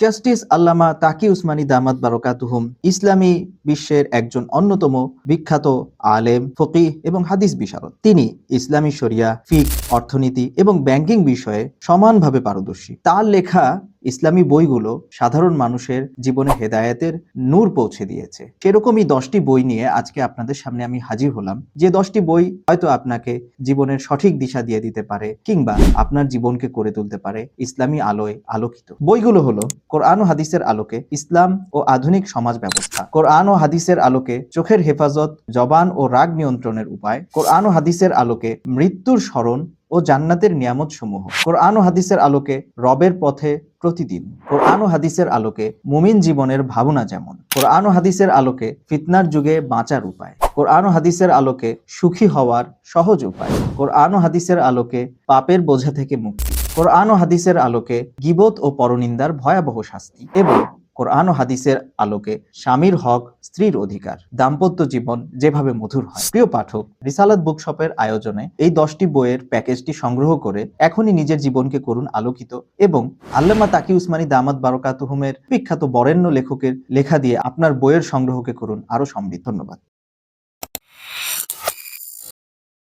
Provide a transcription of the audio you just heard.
Justice আল্লামা তাকি উসমানী দামাত বারকাতুহুম, ইসলামী বিশ্বের একজন অন্যতম বিখ্যাত আলেম ফকি এবং হাদিস বিশারদ। তিনি ইসলামী শরিয়া, ফিক, অর্থনীতি এবং ব্যাংকিং বিষয়ে সমানভাবে পারদর্শী। তার লেখা ইসলামী বইগুলো সাধারণ মানুষের জীবনে হেদায়েতের নূর পৌঁছে দিয়েছে। সেরকমই দশটি বই নিয়ে আজকে আপনাদের সামনে আমি হাজির হলাম। যে দশটি বই হয়তো আপনাকে জীবনের সঠিক দিশা দিয়ে দিতে পারে কিংবা আপনার জীবনকে করে তুলতে পারে ইসলামী আলোয় আলোকিত। বইগুলো হলো কোরআন ও হাদিসের আলোকে ইসলাম ও আধুনিক সমাজ ব্যবস্থা, কোরআন ও হাদিসের আলোকে চোখের হেফাজত, জবান ও রাগ নিয়ন্ত্রণের উপায়, কোরআন ও হাদিসের আলোকে মৃত্যুর স্মরণ ও জান্নাতের নিয়ামত সমূহ কোরআন ও হাদিসের আলোকে রবের পথে প্রতিদিন। কোরআন ও হাদিসের আলোকে মুমিন জীবনের ভাবনা যেমন। কোরআন ও হাদিসের আলোকে ফিতনার যুগে বাঁচার উপায়। কোরআন ও হাদিসের আলোকে সুখী হওয়ার সহজ উপায়। কোরআন ও হাদিসের আলোকে পাপের বোঝা থেকে মুক্তি। কোরআন ও হাদিসের আলোকে গিবত ও পরনিন্দার ভয়াবহ শাস্তি। এবং কোরআন ও হাদিসের আলোকে স্বামীর হক, স্ত্রীর অধিকার, দাম্পত্য জীবন যেভাবে মধুর হয়। প্রিয় পাঠক, রিসালাত বুকশপের আয়োজনে এই দশটি বইয়ের প্যাকেজটি সংগ্রহ করে এখনই নিজের জীবনকে করুন আলোকিত এবং আল্লামা তাকি উসমানী দামাত বারকাতুহুমের বিখ্যাত বরেণ্য লেখকের লেখা দিয়ে আপনার বইয়ের সংগ্রহকে করুন আরও সমৃদ্ধ। ধন্যবাদ।